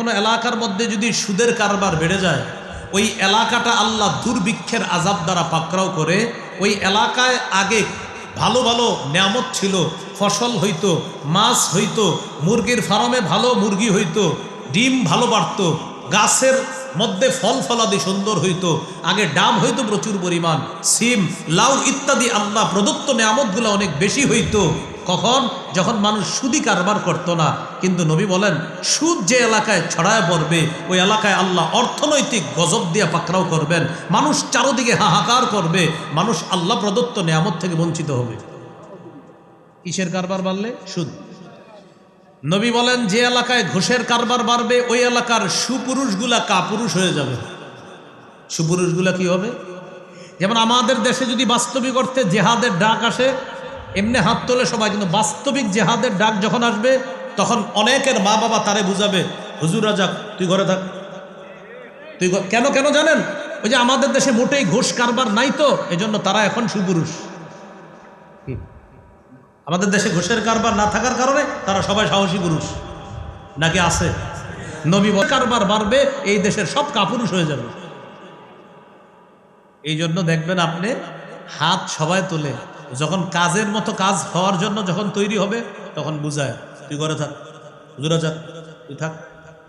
কোনো এলাকার মধ্যে যদি সুদের কারবার বেড়ে যায়, ওই এলাকাটা আল্লাহ দুর্ভিক্ষের আজাব দ্বারা পাকড়াও করে, ওই এলাকায় আগে ভালো ভালো নিয়ামত ছিল, ফসল হইতো, মাছ হইতো, মুরগির ফার্মে ভালো মুরগি হইতো, ডিম ভালো বাড়তো, গাছের মধ্যে ফল ফলাদি সুন্দর হইতো, আগে ডাম হইতো প্রচুর পরিমাণ, সিম, লাউ ইত্যাদি আল্লাহ প্রদত্ত নিয়ামতগুলো অনেক বেশি হইতো। কখন? যখন মানুষ সুদি কারবার করতো না। কিন্তু নবী বলেন, সুদ যে এলাকায় ছড়ায় পড়বে, ওই এলাকায় আল্লাহ অর্থনৈতিক গজব দিয়ে পাকড়াও করবেন। মানুষ চারোদিকে হাহাকার করবে। মানুষ আল্লাহ প্রদত্ত নিয়ামত থেকে বঞ্চিত হবে। কিসের কারবার বাড়লে? সুদ। নবী বলেন, যে এলাকায় ঘুষের কারবার বাড়বে, ওই এলাকার সুপুরুষগুলা কাপুরুষ হয়ে যাবে। সুপুরুষগুলা কি হবে? যেমন আমাদের দেশে যদি বাস্তবিক অর্থে জেহাদের ডাক আসে এমনি হাত তোলে সবাই, কিন্তু বাস্তবিক জেহাদের ডাক যখন আসবে, তখন অনেকের মা বাবা তারে বুঝাবে, হুজুর রাজাক তুই ঘরে থাক। তুই কেন কেন জানেন? ওই যে আমাদের দেশে মোটেই ঘোষ কারবার নাই তো, এজন্য তারা এখন সুপুরুষ। আমাদের দেশে ঘোষের কারবার না থাকার কারণে তারা সবাই সাহসী পুরুষ। নাকি আছে? নবী কারবার বাড়বে, এই দেশের সব কাপুরুষ হয়ে যাবে। এই জন্য দেখবেন আপনি হাত সবাই তোলে। যখন কাজের মতো কাজ হওয়ার জন্য যখন তৈরি হবে, তখন বুঝায়, তুই ঘরে থাক, হুজুরা যাক, তুই থাক,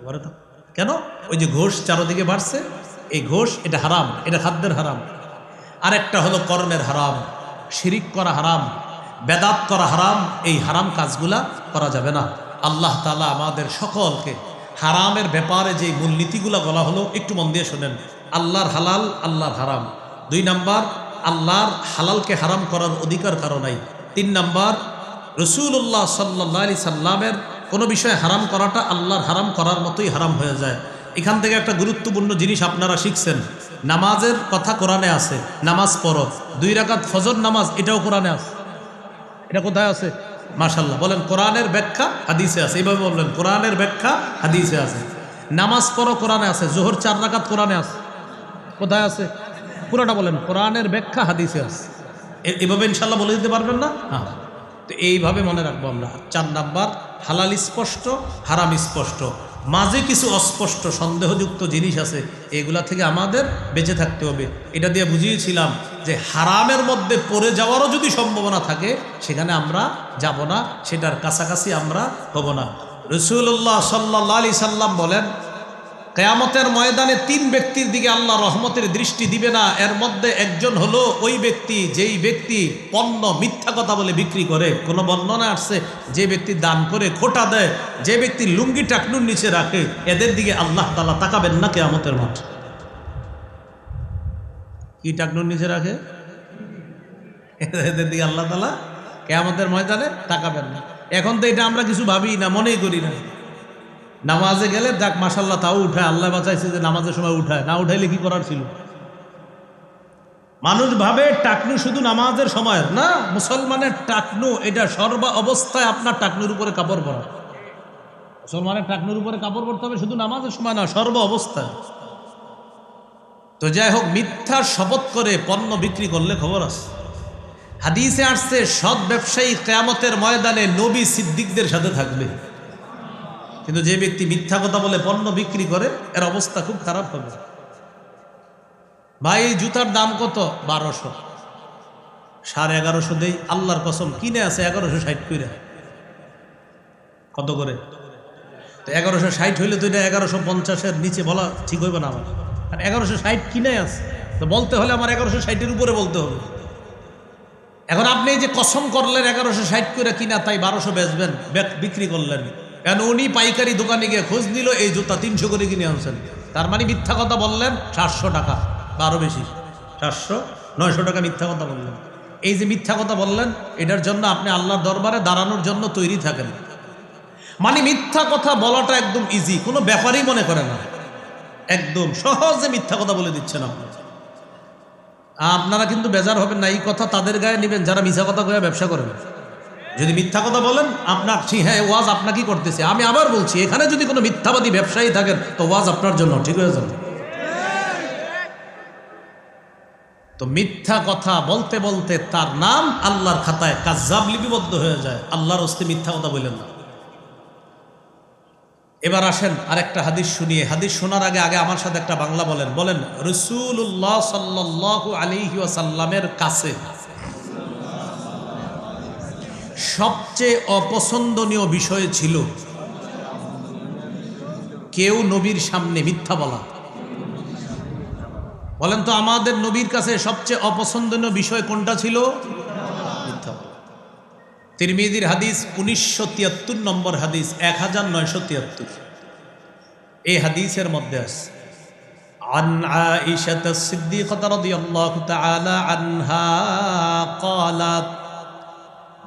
ঘরে থাক। কেন? ওই যে ঘোষ চারোদিকে বাড়ছে, এই ঘোষ এটা হারাম, এটা খাদ্যের হারাম। আরেকটা হলো কর্মের হারাম, শিরিক করা হারাম, বেদাত করা হারাম, এই হারাম কাজগুলা করা যাবে না। আল্লাহ তালা আমাদের সকলকে হারামের ব্যাপারে যে মূলনীতিগুলো বলা হলো, একটু মন দিয়ে শোনেন। আল্লাহর হালাল, আল্লাহর হারাম। দুই নাম্বার আল্লাহর হালালকে হারাম করার অধিকার কারও নাই। তিন নাম্বার রসুল্লাহ সাল্লাহ আলি সাল্লামের কোনো বিষয়ে হারাম করাটা আল্লাহর হারাম করার মতোই হারাম হয়ে যায়। এখান থেকে একটা গুরুত্বপূর্ণ জিনিস আপনারা শিখছেন। নামাজের কথা কোরআনে আছে, নামাজ পড়ো। দুই রাকাত ফজর নামাজ, এটাও কোরআনে আছে। এটা কোথায় আছে? মাশাল্লাহ বলেন কোরআনের ব্যাখ্যা হাদিসে আছে। এইভাবে বললেন, কোরআনের ব্যাখ্যা হাদিসে আছে। নামাজ পড়ো কোরআনে আছে, জোহর চার রাকাত কোরআনে আছে। কোথায় আছে? পুরোটা বলেন কোরআনের ব্যাখ্যা হাদিসে আছে। এভাবে ইনশাল্লাহ বলে দিতে পারবেন না? হ্যাঁ। তো এইভাবে মনে রাখব আমরা। চার নাম্বার হালাল স্পষ্ট হারাম স্পষ্ট। মাঝে কিছু অস্পষ্ট সন্দেহযুক্ত জিনিস আছে এগুলা থেকে আমাদের বেঁচে থাকতে হবে। এটা দিয়ে বুঝিয়েছিলাম যে হারামের মধ্যে পড়ে যাওয়ারও যদি সম্ভাবনা থাকে সেখানে আমরা যাব না সেটার কাছাকাছি আমরা হব না। রসুল্লাহ সাল্লা আলি সাল্লাম বলেন কেয়ামতের ময়দানে তিন ব্যক্তির দিকে আল্লাহ রহমতের দৃষ্টি দিবে না। এর মধ্যে একজন হলো ওই ব্যক্তি, যেই ব্যক্তি পণ্য মিথ্যা কথা বলে বিক্রি করে। কোনো বর্ণনা আসছে, যে ব্যক্তি দান করে, খোটা দেয়, যে ব্যক্তি লুঙ্গি টাকনুর নিচে রাখে, এদের দিকে আল্লাহ তালা তাকাবেন না কেয়ামতের মাঠ। কি টাকনুর নিচে রাখে? এদের দিকে আল্লাহ তালা কেয়ামতের ময়দানে তাকাবেন না। এখন তো এটা আমরা কিছু ভাবি না, মনেই করি না। নামাজে গেলে যাক মাসাল্লাহ তাও উঠায়, আল্লাহ বাঁচাইছে যে নামাজের সময় উঠায়। না উঠাইলে কি করার ছিল? মানুষ ভাবে টাকনু শুধু নামাজের সময় না, মুসলমানের টাকনু, এটা সর্ব অবস্থায় আপনার টাকনুর উপরে কাপড় পরা। মুসলমানের টাকনুর উপরে কাপড় পরতে হবে শুধু নামাজের সময় না, সর্ব অবস্থায়। তো যাই হোক, মিথ্যা শপথ করে পণ্য বিক্রি করলে খবর আছে। হাদিসে আসছে, সৎ ব্যবসায়ী কেয়ামতের ময়দানে নবী সিদ্দিকদের সাথে থাকবে। কিন্তু যে ব্যক্তি মিথ্যা কথা বলে পণ্য বিক্রি করে, এর অবস্থা খুব খারাপ হবে। ভাই, এই জুতার দাম কত? বারোশো। সাড়ে এগারোশো দেই, আল্লাহর কসম, কিনে আছে এগারোশো ষাট করে কত করে? তো এগারোশো ষাট হইলে তো এটা এগারোশো পঞ্চাশের নিচে বলা ঠিক হইবে না আমার। আর এগারোশো ষাট কিনে আছে। তো বলতে হলে আমার এগারোশো ষাটের উপরে বলতে হবে। এখন আপনি যে কসম করলেন এগারোশো ষাট করে কিনা, তাই বারোশো বেচবেন বিক্রি করলেন। কেন উনি পাইকারি দোকানে গিয়ে খোঁজ নিল, এই জুতা তিনশো করে কিনে আনছেন তার মানে মিথ্যা কথা বললেন সাতশো টাকা, বা আরও বেশি। সাতশো নয়শো টাকা মিথ্যা কথা বললেন। এই যে মিথ্যা কথা বললেন, এটার জন্য আপনি আল্লাহর দরবারে দাঁড়ানোর জন্য তৈরি থাকেন। মানে মিথ্যা কথা বলাটা একদম ইজি কোনো ব্যাপারই মনে করে না। একদম সহজে মিথ্যা কথা বলে দিচ্ছেন আপনি। আপনারা কিন্তু বেজার হবেন না, এই কথা তাদের গায়ে নেবেন, যারা মিথ্যা কথা কয়ে ব্যবসা করেন। যদি মিথ্যা কথা বলেন, আপনার হ্যাঁ ওয়াজ আপনাকেই করতেছে। আমি আবার বলছি, এখানে যদি কোনো মিথ্যাবাদী ব্যবসায়ী থাকেন, তো ওয়াজ আপনার জন্য, ঠিক হয়ে যাবে। তো মিথ্যা কথা বলতে বলতে তার নাম আল্লাহর খাতায় কাজাব লিপিবদ্ধ হয়ে যায়। আল্লাহর হস্তে মিথ্যা কথা বললেন না। এবার আসেন আরেকটা হাদিস শুনিয়ে। হাদিস শোনার আগে আগে আমার সাথে একটা বাংলা বলেন। বলেন রসুল্লাহ সাল্লাহ আলিহি ওয়াসাল্লামের কাছে সবচেয়ে অপছন্দনীয় বিষয় ছিল কেউ নবীর সামনে মিথ্যা বলা বলেন তো আমাদের নবীর কাছে সবচেয়ে অপছন্দনীয় বিষয় কোনটা ছিল মিথ্যা বলা তিরমিদির হাদিস উনিশশো তিয়াত্তর নম্বর হাদিস এক হাজার নয়শো তিয়াত্তর এই হাদিসের মধ্যে আছে عن عائشة الصديقة رضي الله تعالى عنها قالت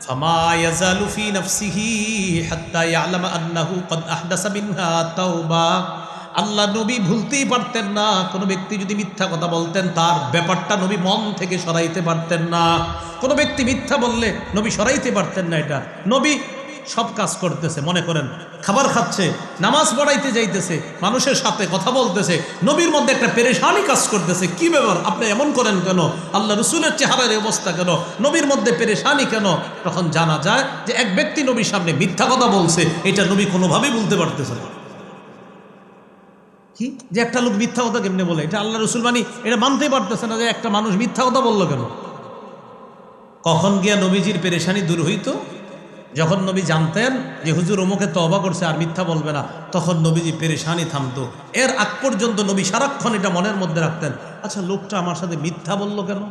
فما يزال في نفسه حتى يعلم أنه قد أحدث منها توبة আল্লাহ নবী ভুলতেই পারতেন না কোনো ব্যক্তি যদি মিথ্যা কথা বলতেন তার ব্যাপারটা নবী মন থেকে সরাইতে পারতেন না কোনো ব্যক্তি মিথ্যা বললে নবী সরাইতে পারতেন না এটা নবী সব কাজ করতেছে, মনে করেন, খাবার খাচ্ছে, নামাজ পড়াইতে যাইতেছে, মানুষের সাথে কথা বলতেছে, নবীর মধ্যে একটা পেরেশানি কাজ করতেছে, কি ব্যাপার? আপনি এমন করেন কেন? আল্লাহ রসুলের চেহারার অবস্থা কেন? নবীর মধ্যে পেরেশানি কেন? তখন জানা যায় যে এক ব্যক্তি নবীর সামনে মিথ্যা কথা বলছে, এটা নবী কোনোভাবেই বলতে পারতেছে না। কি? যে একটা লোক মিথ্যা কথা কেমনে বলে? এটা আল্লাহ রসুল মানি এটা মানতেই পারতেছে না যে একটা মানুষ মিথ্যা কথা বলল কেন? কখন গিয়া নবীজির পেরেশানি দূর হইতো? যখন নবী জানতেন যে হুজুর অমুকে তবা করছে আর মিথ্যা বলবে না, তখন নবীজি পেরেশানি থামতো। এর আগ পর্যন্ত নবী সারাক্ষণ এটা মনের মধ্যে রাখতেন। আচ্ছা লোকটা আমার সাথে মিথ্যা বলল কেন?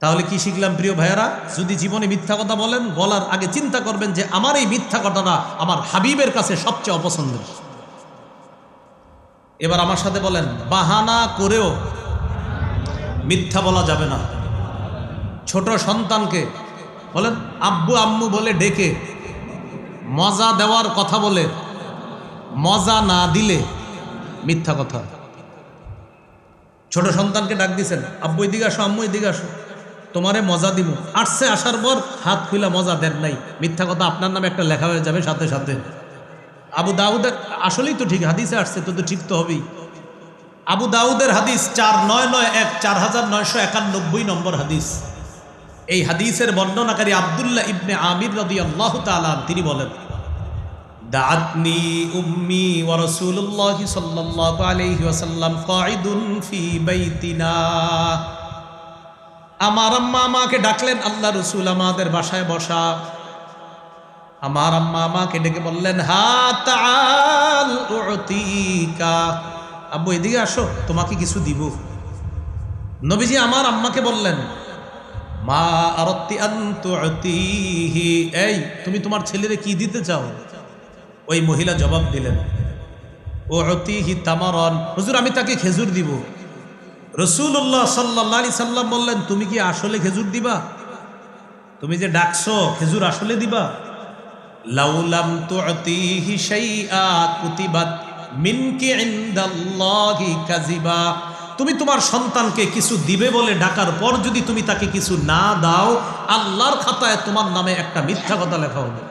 তাহলে কি শিখলাম প্রিয় ভাইয়ারা? যদি জীবনে মিথ্যা কথা বলেন, বলার আগে চিন্তা করবেন যে আমার এই মিথ্যা কথাটা আমার হাবিবের কাছে সবচেয়ে অপছন্দের। এবার আমার সাথে বলেন, বাহানা করেও মিথ্যা বলা যাবে না। ছোট সন্তানকে বলেন, আব্বু আম্মু বলে ডেকে, মজা দেওয়ার কথা বলে, মজা না দিলে মিথ্যা কথা। ছোট সন্তানকে ডাক দিছেন, আব্বু এদিকে আসো, আম্মু এদিকে আসো, তোমারে মজা দিব। আসছে, আসার পর হাত খুলা মজা দেন নাই। মিথ্যা কথা আপনার নামে একটা লেখা হয়ে যাবে সাথে সাথে। আবু দাউদের আসলেই তো ঠিক, হাদিসে আসছে, তো তো ঠিক তো হবেই। আবু দাউদের হাদিস চার নয় নয় এক, চার হাজার নয়শো একানব্বই নম্বর হাদিস। এই হাদিসের বর্ণনাকারী আবদুল্লাহ ইবনে আমির রদি আল্লাহ তালাম তিনি বলেন, দাআতনি উম্মি ওয়া রাসূলুল্লাহ সাল্লাল্লাহু আলাইহি ওয়াসাল্লাম কাঈদুন ফি বাইতিনা। আমার আম্মা আমাকে ডাকলেন, আল্লাহ রসুল আমাদের বাসায় বসা। আমার আম্মা আমাকে ডেকে বললেন, হা তাল উতিকা। আব্বু, এদিকে আসো, তোমাকে কিছু দিব। নবীজি আমার আম্মাকে বললেন মা এই, তুমি তোমার ছেলেরে কি দিতে চাও? ওই মহিলা জবাব দিলেন, ও অতিহি তামারন। হুজুর, আমি তাকে খেজুর দিব। রসুল্লাহ সাল্লা সাল্লাম বললেন, তুমি কি আসলে খেজুর দিবা? তুমি যে ডাকছো, খেজুর আসলে দিবা? লাউলাম তো তুতিহি শাইআ কুতিবাত মিনকি ইনদাল্লাহি কাযিবা। তুমি তোমার সন্তানকে কিছু দিবে বলে ডাকার পর যদি তুমি তাকে কিছু না দাও, আল্লাহর খাতায় তোমার নামে একটা মিথ্যা কথা লেখা হবে।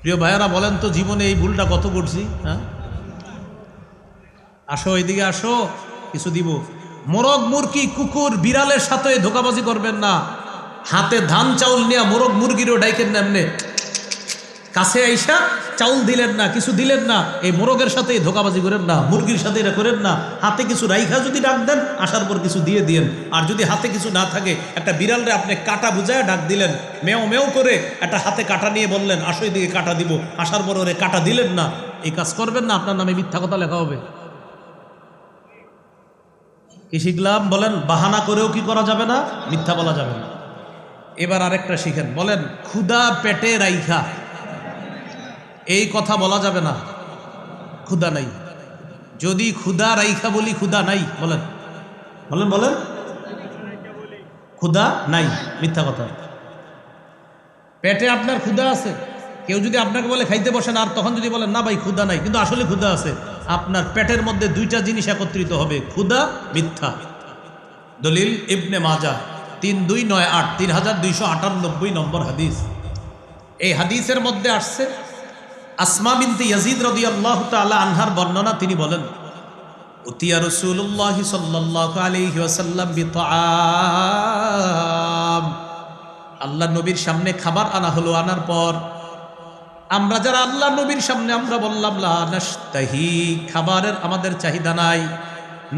প্রিয় ভাইয়ারা, বলেন তো জীবনে এই ভুলটা কত করছি হ্যাঁ? আসো, এদিকে আসো, কিছু দিব। মোরগ, মুরগি, কুকুর, বিড়ালের সাথে ধোকাবাজি করবেন না। হাতে ধান, চাউল নিয়ে মোরগ, মুরগিরও ডাইকেন না এমনি। কাছে আইসা চাউল দিলেন না, কিছু দিলেন না, এই মোরগের সাথে ধোকাবাজি করেন না, মুরগির সাথে এটা করেন না, হাতে কিছু রাইখা যদি ডাক দেন, আসার পর কিছু দিয়ে দিয়েন। আর যদি হাতে কিছু না থাকে, একটা বিড়ালরে আপনি কাটা বুঝায় ডাক দিলেন, মেও মেও করে একটা হাতে কাটা নিয়ে বললেন, আসো দিকে কাটা দিব। আসার পর ওরে কাটা দিলেন না। এই কাজ করবেন না, আপনার নামে মিথ্যা কথা লেখা হবে। কি শিখলাম? বলেন, বাহানা করেও কি করা যাবে না? মিথ্যা বলা যাবে না। এবার আরেকটা শিখেন। বলেন, ক্ষুদা পেটে রাইখা। এই কথা বলা যাবে না। ক্ষুদা নাই। যদি ক্ষুদা রাইখা বলি ক্ষুদা নাই, বলেন। বলেন বলেন। ক্ষুদা নাই, মিথ্যা কথা। পেটে আপনার ক্ষুদা আছে। কেউ যদি আপনাকে বলে খাইতে বসেন আর তখন যদি বলেন, না ভাই ক্ষুদা নাই। কিন্তু আসলে ক্ষুদা আছে। আপনার পেটের মধ্যে দুইটা জিনিস একত্রিত হবে, ক্ষুধা, মিথ্যা। দলিল ইবনে মাজা তিন দুই নয় আট, তিন হাজার দুইশো আটানব্বই নম্বর হাদিস। এই হাদিসের মধ্যে আসছে আসমা বিনতে ইয়াজিদ রদি আল্লাহ তালা আনহার বর্ণনা তিনি বলেন, উতিয়া রসুল্লাহ সাল্লাহ আলহি বিতাম আল্লাহ নবীর সামনে খাবার আনা হলো আনার পর, আমরা যারা আল্লাহ নবীর সামনে, আমরা বললাম লাহি খাবারের আমাদের চাহিদা নাই।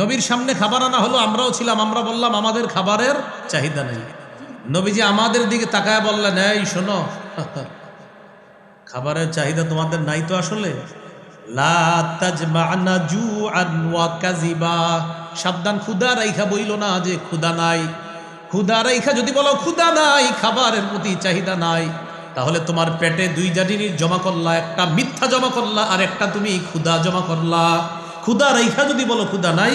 নবীর সামনে খাবার আনা হলো, আমরাও ছিলাম, আমরা বললাম, আমাদের খাবারের চাহিদা নাই। নবীজি আমাদের দিকে তাকায় বললেন, এই শোনো খাবারের চাহিদা তোমাদের নাই তো আসলে? সাবধান, ক্ষুধা রাইখা বইল না যে ক্ষুধা নাই। ক্ষুধা রাইখা যদি বলো ক্ষুধা নাই, খাবারের প্রতি চাহিদা নাই, তাহলে তোমার পেটে দুই জাটিনির জমা করলা, একটা মিথ্যা জমা করলা আর একটা তুমি ক্ষুধা জমা করলা। ক্ষুধা রাইখা যদি বলো ক্ষুধা নাই,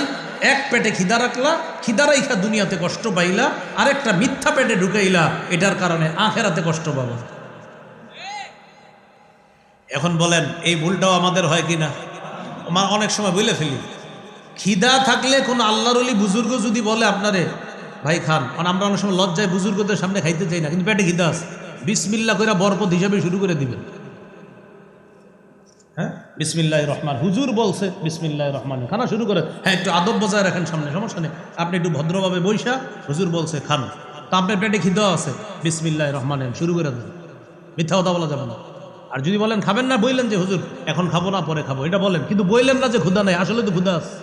এক পেটে খিদা রাখলা, খিদা রাইখা দুনিয়াতে কষ্ট পাইলা আর একটা মিথ্যা পেটে ঢুকাইলা, এটার কারণে আখেরাতে কষ্ট পাবো। এখন বলেন, এই ভুলটাও আমাদের হয় কিনা? আমার অনেক সময় বলে ফেলি, খিদা থাকলে কোন আল্লাহর অলি বুজুর্গ যদি বলে আপনারে, ভাই খান, কারণ আমরা অনেক সময় লজ্জায় বুজুর্গদের সামনে খাইতে চাই না, কিন্তু পেটে খিদা আছে বিসমিল্লা করে বরকত হিসাবে শুরু করে দিবেন। হ্যাঁ? বিসমিল্লাহ রহমান। হুজুর বলছে বিসমিল্লাহ রহমান খানা শুরু করে হ্যাঁ একটু আদব বজায় রাখেন সামনে, সমস্যা নেই। আপনি একটু ভদ্রভাবে বৈশা হুজুর বলছে, খান। তা আপনার পেটে খিদা আছে বিসমিল্লাহ রহমান শুরু করে দেবেন মিথ্যা কথা বলা যাবে না। আর যদি বলেন, খাবেন না বললেন যে, হুজুর, এখন খাব না, পরে খাব। এটা বলেন, কিন্তু বললেন না যে, ক্ষুধা নাই, আসলে তো ক্ষুধা আছে।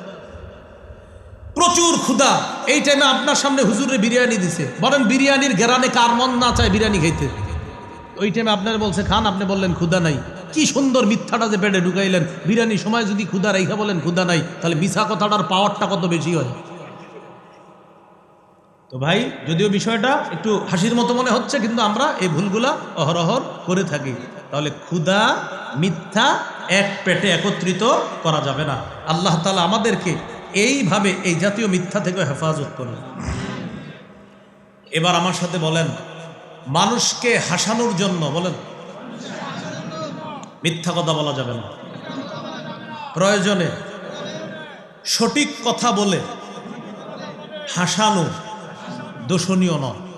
প্রচুর ক্ষুধা। এই টাইমে আপনার সামনে হুজুরে বিরিয়ানি দিছে। বলেন, বিরিয়ানির গেরানে কার মন না চায় বিরিয়ানি খাইতে? ওই টাইমে আপনার বলছে, খান, আপনি বললেন, ক্ষুধা নাই। কি সুন্দর মিথ্যাটা যে পেটে ঢুকাইলেন। বিরিয়ানির সময় যদি ক্ষুধা রেখা বলেন, ক্ষুধা নাই, তাহলে মিশা কথাটার পাওয়ারটা কত বেশি হয়? তো ভাই, যদিও বিষয়টা একটু হাসির মতো মনে হচ্ছে, কিন্তু আমরা এই ভুলগুলা অহরহর করে থাকি। তাহলে ক্ষুধা, মিথ্যা এক পেটে একত্রিত করা যাবে না। আল্লাহ তালা আমাদেরকে এইভাবে এই জাতীয় মিথ্যা থেকে হেফাজত করুন। এবার আমার সাথে বলেন, মানুষকে হাসানোর জন্য বলেন, মিথ্যা কথা বলা যাবে না। প্রয়োজনে সঠিক কথা বলে হাসানো দোষণীয় নয়।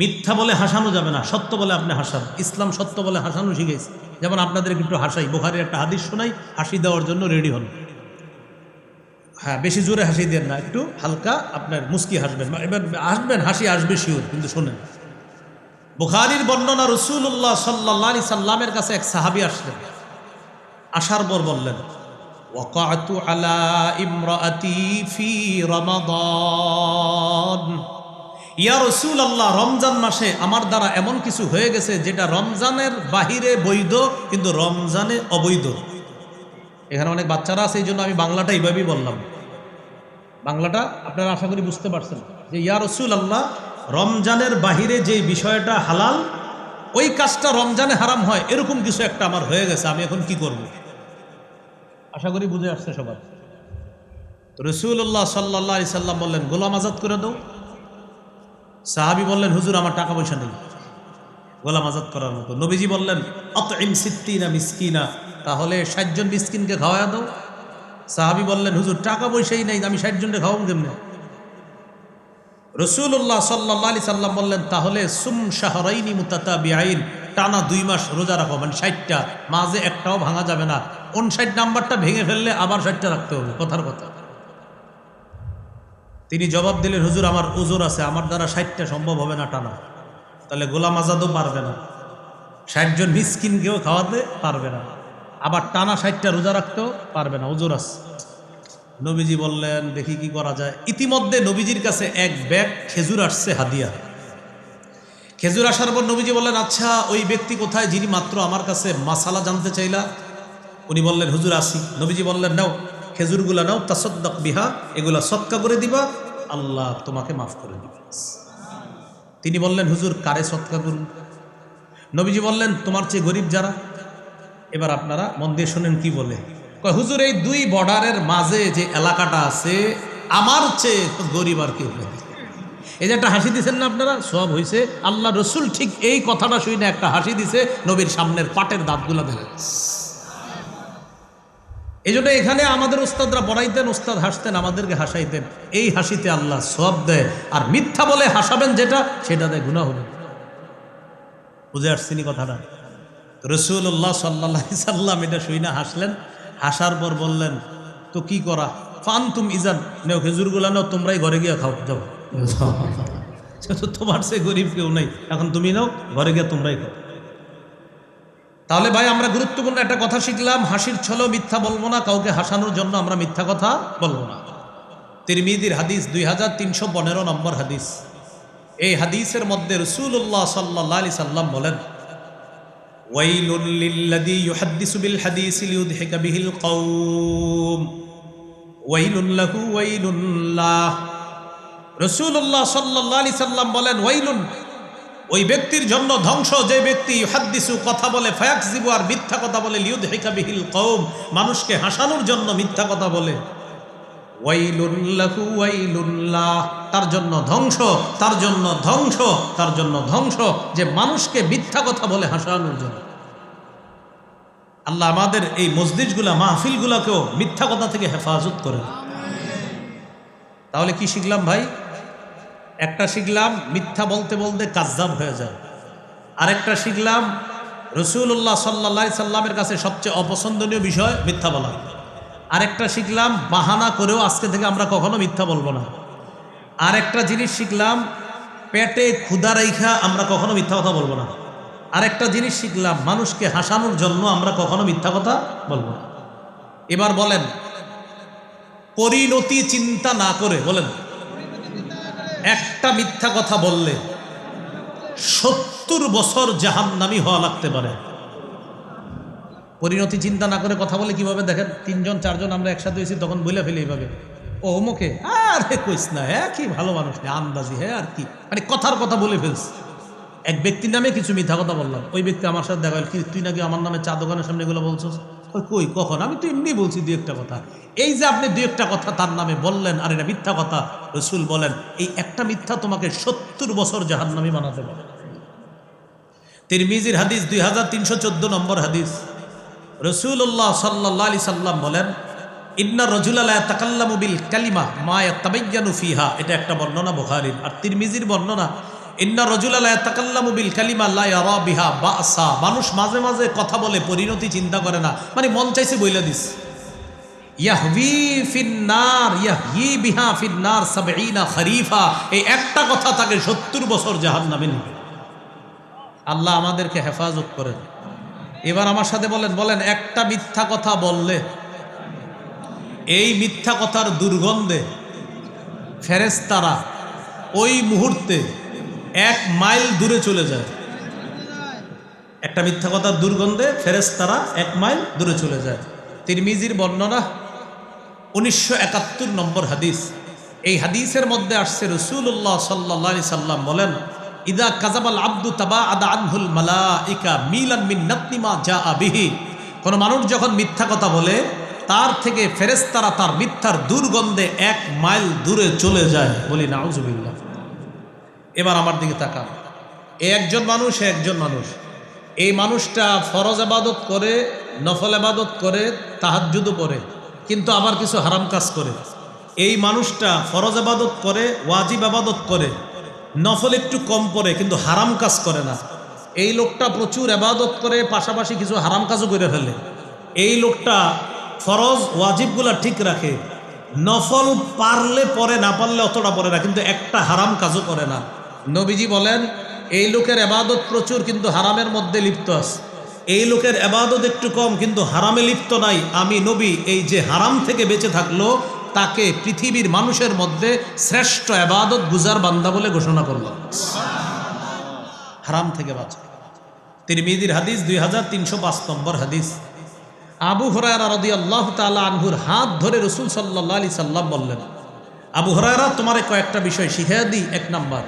মিথ্যা বলে হাসানো যাবে না, সত্য বলে আপনি হাসান। ইসলাম সত্য বলে হাসানো শিখেছে। যেমন আপনাদের একটু হাসাই, বোখারের একটা হাদিস শোনাই, হাসি দেওয়ার জন্য রেডি হন। হ্যাঁ বেশি জোরে হাসি দেন না, একটু হালকা আপনার মুস্কি হাসবেন। এবার হাসবেন, হাসি আসবে শিওর কিন্তু শোনেন। বোখারির বর্ণনা রসুল্লাহ সাল্লা সাল্লামের কাছে এক সাহাবি আসলেন। আসার পর বললেন ওকাতু আলা ইমরাতি ফি রমাদান। ইয়া রসুল আল্লাহ রমজান মাসে আমার দ্বারা এমন কিছু হয়ে গেছে যেটা রমজানের বাহিরে বৈধ, কিন্তু রমজানে অবৈধ। এখানে অনেক বাচ্চারা আছে এই জন্য আমি বাংলাটা এইভাবেই বললাম। বাংলাটা আপনারা আশা করি বুঝতে পারছেন। যে ইয়া রসুল আল্লাহ রমজানের বাহিরে যে বিষয়টা হালাল, ওই কাজটা রমজানে হারাম হয়, এরকম কিছু একটা আমার হয়ে গেছে, আমি এখন কি করব? আশা করি বুঝে আসছে সবার রসুল্লাহ সাল্লাহ সাল্লাম বললেন, গোলাম আজাদ করে দাও। সাহাবি বললেন, হুজুর, আমার টাকা পয়সা নেই। গোলাম আজাদ করার মতো। নবীজি বললেন অত ইম সিত্তিনা মিসকিনা, তাহলে ষাটজন মিসকিনকে খাওয়া দাও। সাহাবি বললেন, হুজুর, টাকা পয়সাই নেই, আমি ষাটজনকে খাওয়াবো কেমনে? রসুল্লাহ সাল্লাহ আলি সাল্লাম বললেন, তাহলে সুম শাহরাইনি মুতাতা বিআইন টানা দুই মাস রোজা রাখো মানে ষাটটা, মাঝে একটাও ভাঙা যাবে না। ষাট নাম্বারটা ভেঙে ফেললে আবার ষাটটা রাখতে হবে। কথার কথা। তিনি জবাব দিলেন হুজুর, আমার ওজোর আছে, আমার দ্বারা ষাটটা সম্ভব হবে না টানা। তাহলে গোলাম আজাদও পারবে না। ষাটজন মিসকিনকেও খাওয়াতে পারবে না। আবার টানা ষাটটা রোজা রাখতেও পারবে না। ওজোর আছে। নবীজি বললেন, দেখি কি করা যায়। ইতিমধ্যে নবীজির কাছে এক ব্যাগ খেজুর আসছে, হাদিয়া। খেজুর আসার পর নবীজি বললেন আচ্ছা ওই ব্যক্তি কোথায় যিনি মাত্র আমার কাছে মাসালা জানতে চাইলা? উনি বললেন, হুজুর, আসি। নবীজি বললেন, নাও। খেজুরগুলা নাও, তাসদ্দাক বিহা, এগুলা সৎকা করে দিবা, আল্লাহ তোমাকে মাফ করে দিবে। তিনি বললেন, হুজুর, কারে সৎকা করুন? নবীজি বললেন, তোমার চেয়ে গরিব যারা? এবার আপনারা মন দিয়ে শোনেন কি বলে। কয়, হুজুর, এই দুই বর্ডারের মাঝে যে এলাকাটা আছে, আমার চেয়ে গরিব আর কেউ নেই। এই যে একটা হাসি দিছেন না আপনারা? সব হয়েছে আল্লাহ রসুল ঠিক এই কথাটা শুনে একটা হাসি দিছে, নবীর সামনের পাটের দাঁতগুলা দেখা এই জন্য এখানে আমাদের উস্তাদরা পড়াইতেন উস্তাদ হাসতেন আমাদেরকে হাসাইতেন। এই হাসিতে আল্লাহ সব দেয়। আর মিথ্যা বলে হাসাবেন যেটা সেটা দেয় গুণা হবে বুঝে আসছিনি কথাটা? রসুল্লাহ সাল্লাহ সাল্লাম এটা শুই না হাসলেন। হাসার পর বললেন তো কি করা? ফান তুম ইজান নেও খেজুরগুলা নাও তোমরাই ঘরে গিয়ে খাও যাও। তোমার সে গরিব কেউ নেই। এখন তুমি নাও ঘরে গিয়ে তোমরাই খাও। তাহলে ভাই, আমরা গুরুত্বপূর্ণ একটা কথা শিখলাম, হাসির ছলেও মিথ্যা বলব না, কাউকে হাসানোর জন্য আমরা মিথ্যা কথা বলব না। তিরমিদির হাদিস দুই হাজার তিনশো পনেরো নম্বর হাদিস। এই হাদিসের মধ্যে রসুল্লাহ সাল্লাহ সাল্লাম বলেন রসুল্লাহ সাল্লাহ সাল্লাম বলেন, ওয়াইলুন ওই ব্যক্তির জন্য ধ্বংস, যে ব্যক্তি হাদ্দিসু কথা বলে, ফায়াকজিবু আর মিথ্যা কথা বলে লিউদ হেকা বিহিল কৌম মানুষকে হাসানোর জন্য মিথ্যা কথা বলে। তার জন্য ধ্বংস, তার জন্য ধ্বংস, তার জন্য ধ্বংস, যে মানুষকে মিথ্যা কথা বলে হাসানোর জন্য। আল্লাহ আমাদের এই মসজিদগুলা, মাহফিলগুলাকেও মিথ্যা কথা থেকে হেফাজত করে তাহলে কি শিখলাম ভাই? একটা শিখলাম, মিথ্যা বলতে বলতে কাজ্জাব হয়ে যায়। আরেকটা শিখলাম রসুল্লাহ সাল্লা সাল্লামের কাছে সবচেয়ে অপছন্দনীয় বিষয় মিথ্যা বলা। আরেকটা শিখলাম, বাহানা করেও আজকে থেকে আমরা কখনো মিথ্যা বলব না। আরেকটা জিনিস শিখলাম, পেটে ক্ষুদা রেখা আমরা কখনো মিথ্যা কথা বলব না। আরেকটা জিনিস শিখলাম, মানুষকে হাসানোর জন্য আমরা কখনো মিথ্যা কথা বলব না। এবার বলেন, পরিণতি চিন্তা না করে, বলেন। একটা মিথ্যা কথা বললে সত্তর বছর জাহান্নামি হওয়া লাগতে পারে। পরিণতি চিন্তা না করে কথা বলে কীভাবে দেখেন? তিনজন, চারজন আমরা একসাথে হয়েছি, তখন বলে ফেলি এইভাবে। ও অমুকে? আরে কইস না হ্যাঁ কি ভালো মানুষ না আন্দাজি হ্যাঁ আর কি। মানে কথার কথা বলে ফেলস এক ব্যক্তির নামে কিছু মিথ্যা কথা বললাম। ওই ব্যক্তি আমার সাথে দেখা কি, তুই নাকি আমার নামে চা দোকানের সামনে এগুলো বলছস? কই, কখন? আমি তো এমনি বলছি দুই একটা কথা। এই যে আপনি দুই একটা কথা তার নামে বললেন আর এটা মিথ্যা কথা রসুল বলেন এই একটা মিথ্যা তোমাকে সত্তর বছর জাহান্নামি বানাতে পারে। তিরমিজির হাদিস দুই হাজার তিনশো চোদ্দ নম্বর হাদিস। রসুল্লাহ সাল্লাহ আলি সাল্লাম বলেন ইন্না রজুলাল তাকাল্লামু বিল কালিমা মা তাবাইয়ানু ফিহা। এটা একটা বর্ণনা বুখারীর। আর তিরমিজির বর্ণনা ইন্না রজুলাল তাকাল্লামু বিল কালিমা লা ইয়ারা বিহা বাসা। মানুষ মাঝে মাঝে কথা বলে, পরিণতি চিন্তা করে না। মানে মন চাইছে বইলা দিস। ইয়াহবি ফিন্নার ইয়াহি বিহা ফিন্নার সাবঈনা খরিফা। এই একটা কথা তাকে সত্তর বছর জাহান্নামে নেবে। আল্লাহ আমাদেরকে হেফাজত করেন এবার আমার সাথে বলেন বলেন, একটা মিথ্যা কথা বললে, এই মিথ্যা কথার দুর্গন্ধে ফেরেস্তারা ওই মুহূর্তে এক মাইল দূরে চলে যায়। একটা মিথ্যা কথার দুর্গন্ধে ফেরেস্তারা এক মাইল দূরে চলে যায়। তিরমিজির বর্ণনা উনিশশো একাত্তর নম্বর হাদিস। এই হাদিসের মধ্যে আসছে রসুল্লাহ সাল্লা সাল্লাম বলেন, ইদা কাজাবাল আব্দু তাবা আদা আনহুল মালা ইকা মিলান মিন নাতনিমা যা আবিহি কোনো মানুষ যখন মিথ্যা কথা বলে, তার থেকে ফেরেস্তারা তার মিথ্যার দুর্গন্ধে এক মাইল দূরে চলে যায়। বলি, নাউজুবিল্লাহ। এবার আমার দিকে তাকান এ একজন মানুষ একজন মানুষ। এই মানুষটা ফরজ আবাদত করে, নফল আবাদত করে তাহাজ্জুদও করে, কিন্তু আবার কিছু হারাম কাজ করে। এই মানুষটা ফরজ আবাদত করে, ওয়াজিব আবাদত করে, নফল একটু কম করে কিন্তু হারাম কাজ করে না। এই লোকটা প্রচুর আবাদত করে, পাশাপাশি কিছু হারাম কাজও করে ফেলে। এই লোকটা ফরজ ওয়াজিবগুলা ঠিক রাখে। নফল পারলে পরে না পারলে অতটা পরে না, কিন্তু একটা হারাম কাজও করে না। নবীজি বলেন, এই লোকের আবাদত প্রচুর, কিন্তু হারামের মধ্যে লিপ্ত আছে। এই লোকের আবাদত একটু কম, কিন্তু হারামে লিপ্ত নাই। আমি নবী, এই যে হারাম থেকে বেঁচে থাকল, তাকে পৃথিবীর মানুষের মধ্যে শ্রেষ্ঠ আবাদত গুজার বান্দা বলে ঘোষণা করলাম। হারাম থেকে বাঁচা। তিরমিদির হাদিস দুই হাজার তিনশো পাঁচ নম্বর হাদিস। আবু হরায়রা রদি আল্লাহ তালা আনহুর হাত ধরে রসুল সাল্লাহ আলি সাল্লাম বললেন, আবু হরায়রা, তোমারে কয়েকটা বিষয় শিখিয়ে দিই। এক নাম্বার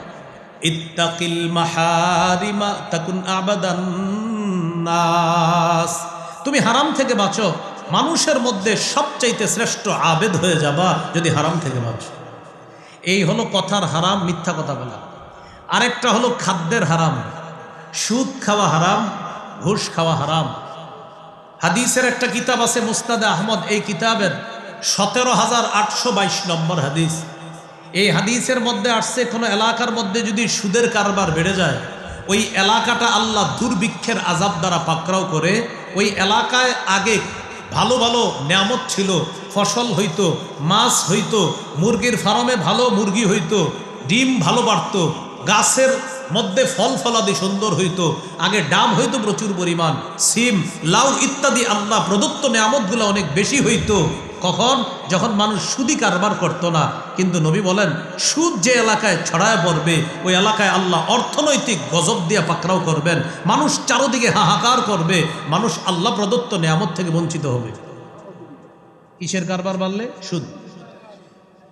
ইত্তাকিল মাহারিমা তাকুন আবাদান নাস। তুমি হারাম থেকে বাঁচো, মানুষের মধ্যে সবচাইতে শ্রেষ্ঠ আবেদ হয়ে যাবা যদি হারাম থেকে বাঁচো। এই হলো কথার হারাম, মিথ্যা কথা বলা। আরেকটা হলো খাদ্যের হারাম। সুদ খাওয়া হারাম, ঘুষ খাওয়া হারাম। হাদিসের একটা কিতাব আছে মুস্তাদে আহমদ, এই কিতাবের সতেরো হাজার আটশো বাইশ নম্বর হাদিস। এই হাদিসের মধ্যে আসছে, কোনো এলাকার মধ্যে যদি সুদের কারবার বেড়ে যায়, ওই এলাকাটা আল্লাহ দুর্ভিক্ষের আজাব দ্বারা পাকড়াও করে, ওই এলাকায় আগে ভালো ভালো নিয়ামত ছিল, ফসল হইতো, মাছ হইতো, মুরগির ফার্মে ভালো মুরগি হইতো, ডিম ভালো বাড়তো, গাছের মধ্যে ফল ফলাদি সুন্দর হইতো, আগে ডাব হইতো প্রচুর পরিমাণ, সিম, লাউ ইত্যাদি আল্লাহ প্রদত্ত নিয়ামতগুলো অনেক বেশি হইতো। কখন? যখন মানুষ সুদি কারবার করতো না, কিন্তু নবী বলেন, সুদ যে এলাকায় ছড়ায় পড়বে, ওই এলাকায় আল্লাহ অর্থনৈতিক গজব দিয়ে পাকড়াও করবেন। মানুষ চারোদিকে হাহাকার করবে, মানুষ আল্লাহ প্রদত্ত নিয়ামত থেকে বঞ্চিত হবে। কিসের কারবার বাড়লে? সুদ।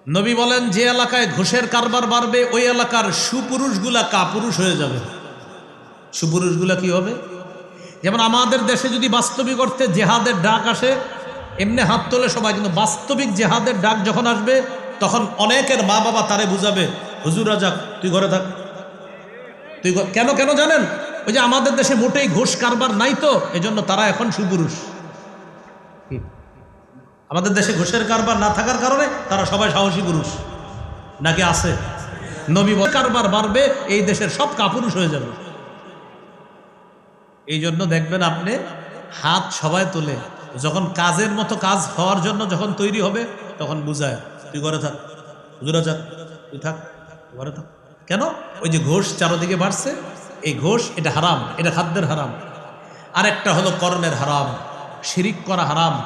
নবী বলেন, যে এলাকায় ঘোষের কারবার বাড়বে, ওই এলাকার সুপুরুষগুলা কাপুরুষ হয়ে যাবে। সুপুরুষগুলা কি হবে? যেমন আমাদের দেশে যদি বাস্তবিক অর্থে জেহাদের ডাক আসে এমনি হাত তোলে সবাই, কিন্তু বাস্তবিক জেহাদের ডাক যখন আসবে, তখন অনেকের মা বাবা তারে বুঝাবে, হুজুর রাজাক তুই ঘরে থাক। তুই কেন কেন জানেন? ওই যে আমাদের দেশে মোটেই ঘোষ কারবার নাই তো, এজন্য তারা এখন সুপুরুষ। আমাদের দেশে ঘোষের কারবার না থাকার কারণে তারা সবাই সাহসী পুরুষ। নাকি আছে? নবী কারবার বাড়বে, এই দেশের সব কাপুরুষ হয়ে যাবে। এই জন্য দেখবেন আপনি হাত সবাই তোলে। যখন কাজের মতো কাজ হওয়ার জন্য যখন তৈরি হবে, তখন বুঝায়, তুই ঘরে থাক, হুজুরা যাক তুই থাক, ঘরে থাক। কেন? ওই যে ঘোষ চারোদিকে বাড়ছে, এই ঘোষ এটা হারাম, এটা খাদ্যের হারাম। আরেকটা হলো কর্মের হারাম, শিরিক করা হারাম,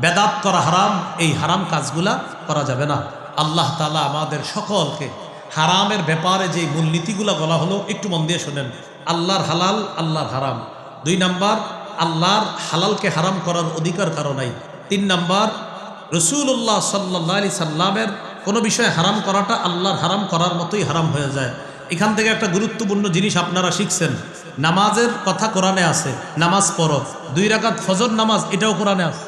বেদাত করা হারাম, এই হারাম কাজগুলা করা যাবে না। আল্লাহ তালা আমাদের সকলকে হারামের ব্যাপারে যে মূলনীতিগুলো বলা হলো, একটু মন দিয়ে শোনেন। আল্লাহর হালাল, আল্লাহর হারাম। দুই নাম্বার আল্লাহর হালালকে হারাম করার অধিকার কারও নাই। তিন নাম্বার রসুল্লাহ সাল্লাহ আলি সাল্লামের কোনো বিষয়ে হারাম করাটা আল্লাহর হারাম করার মতোই হারাম হয়ে যায়। এখান থেকে একটা গুরুত্বপূর্ণ জিনিস আপনারা শিখছেন। নামাজের কথা কোরআনে আছে, নামাজ পড়ো। দুই রাকাত ফজর নামাজ, এটাও কোরআনে আছে।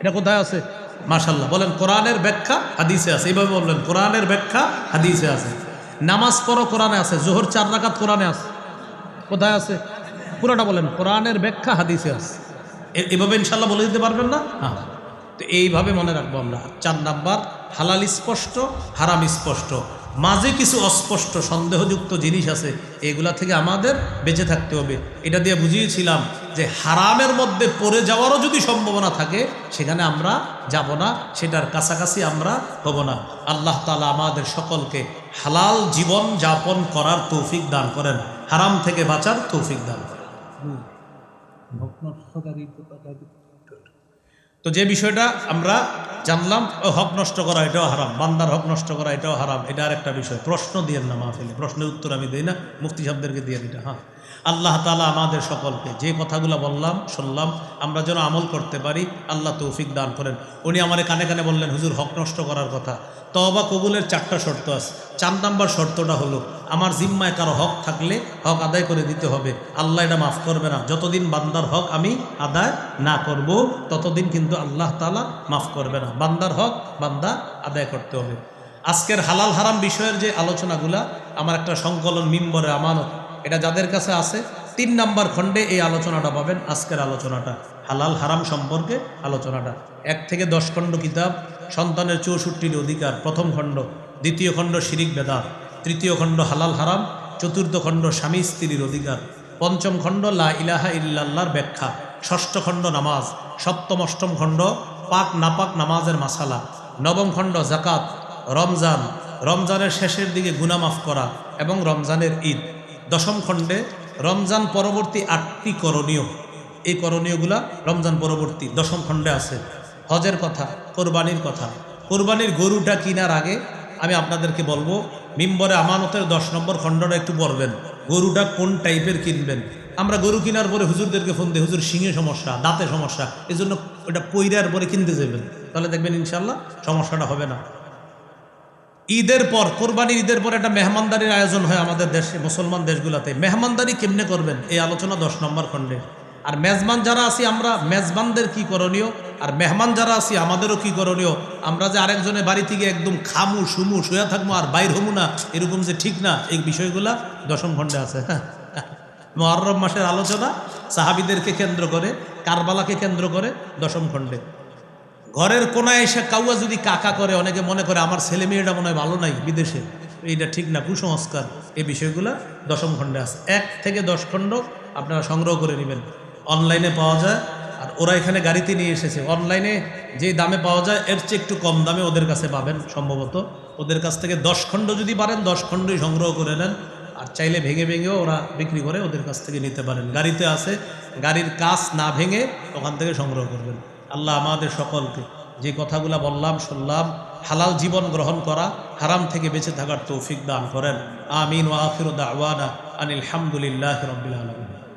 এটা কোথায় আছে? মাশাল্লাহ বলেন কোরআনের ব্যাখ্যা হাদিসে আছে। এইভাবে বললেন, কোরআনের ব্যাখ্যা হাদিসে আছে। নামাজ পড়ো কোরআনে আছে, জোহর চার রাকাত কোরআনে আছে। কোথায় আছে? পুরোটা বলেন কোরআনের ব্যাখ্যা হাদিসে আছে। এভাবে ইনশাল্লাহ বলে দিতে পারবেন না? হ্যাঁ। তো এইভাবে মনে রাখব আমরা। চার নাম্বার হালাল স্পষ্ট হারাম স্পষ্ট। মাঝে কিছু অস্পষ্ট সন্দেহযুক্ত জিনিস আছে এগুলা থেকে আমাদের বেঁচে থাকতে হবে। এটা দিয়ে বুঝিয়েছিলাম যে হারামের মধ্যে পড়ে যাওয়ারও যদি সম্ভাবনা থাকে সেখানে আমরা যাব না সেটার কাছাকাছি আমরা হব না। আল্লাহ তালা আমাদের সকলকে হালাল জীবন যাপন করার তৌফিক দান করেন। হারাম থেকে বাঁচার তৌফিক দান করেন। তো যে বিষয়টা আমরা জানলাম হক নষ্ট করা এটাও হারাম, বান্দার হক নষ্ট করা এটাও হারাম এটা আর একটা বিষয়। প্রশ্ন দিয়ে না মাহফিলে, প্রশ্নের উত্তর আমি দিই না মুক্তি সাহেবদেরকে দিয়ে এটা হ্যাঁ। আল্লাহ তালা আমাদের সকলকে যে কথাগুলো বললাম, শুনলাম, আমরা যেন আমল করতে পারি, আল্লাহ তৌফিক দান করেন। উনি আমার কানে কানে বললেন, হুজুর, হক নষ্ট করার কথা। তবা কবুলের চারটা শর্ত আছে। চার নাম্বার শর্তটা হলো, আমার জিম্মায় কারও হক থাকলে হক আদায় করে দিতে হবে। আল্লাহ এটা মাফ করবে না। যতদিন বান্দার হক আমি আদায় না করব, ততদিন কিন্তু আল্লাহ তালা মাফ করবে না। বান্দার হক বান্দা আদায় করতে হবে। আজকের হালাল হারাম বিষয়ের যে আলোচনাগুলা, আমার একটা সংকলন মিম্বরে আমানত। এটা যাদের কাছে আছে, তিন নাম্বার খণ্ডে এই আলোচনাটা পাবেন, আজকের আলোচনাটা। হালাল হারাম সম্পর্কে আলোচনাটা। এক থেকে দশ খণ্ড কিতাব, সন্তানের চৌষট্টির অধিকার, প্রথম খণ্ড। দ্বিতীয় খণ্ড শিরিক বেদাত তৃতীয় খণ্ড হালাল হারাম। চতুর্থ খণ্ড স্বামী স্ত্রীর অধিকার। পঞ্চম খণ্ড লা ইলাহা ইল্লাল্লাহর ব্যাখ্যা। ষষ্ঠ খণ্ড নামাজ। সপ্তম, অষ্টম খণ্ড পাক নাপাক নামাজের মাসালা। নবম খণ্ড জাকাত রমজান। রমজানের শেষের দিকে গুনা মাফ করা এবং রমজানের ঈদ। দশম খণ্ডে রমজান পরবর্তী আটটি করণীয়। এই করণীয়গুলা রমজান পরবর্তী দশম খণ্ডে আছে। হজের কথা, কোরবানির কথা। কোরবানির গরুটা কিনার আগে আমি আপনাদেরকে বলব, মিম্বরে আমানতের দশ নম্বর খণ্ডটা একটু পড়বেন। গরুটা কোন টাইপের কিনবেন? আমরা গরু কেনার পরে হুজুরদেরকে ফোন দিই, হুজুর শিঙে সমস্যা দাঁতে সমস্যা এই জন্য ওটা পৈরার পরে কিনতে যাবেন। তাহলে দেখবেন ইনশাল্লাহ সমস্যাটা হবে না। ঈদের পর, কোরবানির ঈদের পর একটা মেহমানদারির আয়োজন হয় আমাদের দেশে, মুসলমান দেশগুলোতে। মেহমানদারি কেমনে করবেন? এই আলোচনা দশ নম্বর খণ্ডে। আর মেজবান যারা আছি, আমরা মেজবানদের কি করণীয়? আর মেহমান যারা আছি, আমাদেরও কি করণীয়? আমরা যে আরেকজনের বাড়ি থেকে একদম খামু সুমু, শুয়ে থাকব আর বাইর হমু না, এরকম যে ঠিক না, এই বিষয়গুলা দশম খণ্ডে আছে। হ্যাঁ মহরম মাসের আলোচনা সাহাবিদেরকে কেন্দ্র করে, কারবালাকে কেন্দ্র করে দশম খণ্ডে। ঘরের কোনায় এসে কাউয়া যদি কাকা করে, অনেকে মনে করে আমার ছেলে মেয়েটা মনে হয় ভালো নাই বিদেশে। এইটা ঠিক না, কুসংস্কার। এই বিষয়গুলো দশম খণ্ডে আছে। এক থেকে দশ খণ্ড আপনারা সংগ্রহ করে নেবেন। অনলাইনে পাওয়া যায়। আর ওরা এখানে গাড়িতে নিয়ে এসেছে। অনলাইনে যেই দামে পাওয়া যায়, এর চেয়ে একটু কম দামে ওদের কাছে পাবেন সম্ভবত। ওদের কাছ থেকে দশ খণ্ড যদি পারেন, দশ খণ্ডই সংগ্রহ করে নেন। আর চাইলে ভেঙে ভেঙেও ওরা বিক্রি করে ওদের কাছ থেকে নিতে পারেন। গাড়িতে আছে, গাড়ির কাজ না ভেঙে ওখান থেকে সংগ্রহ করবেন। আল্লাহ আমাদের সকলকে যে কথাগুলো বললাম, শুনলাম, হালাল জীবন গ্রহণ করা, হারাম থেকে বেঁচে থাকার তৌফিক দান করেন। আমিন ওয়া আখির দাওয়ানা আনিল হামদুলিল্লাহ রবিল আলমিন।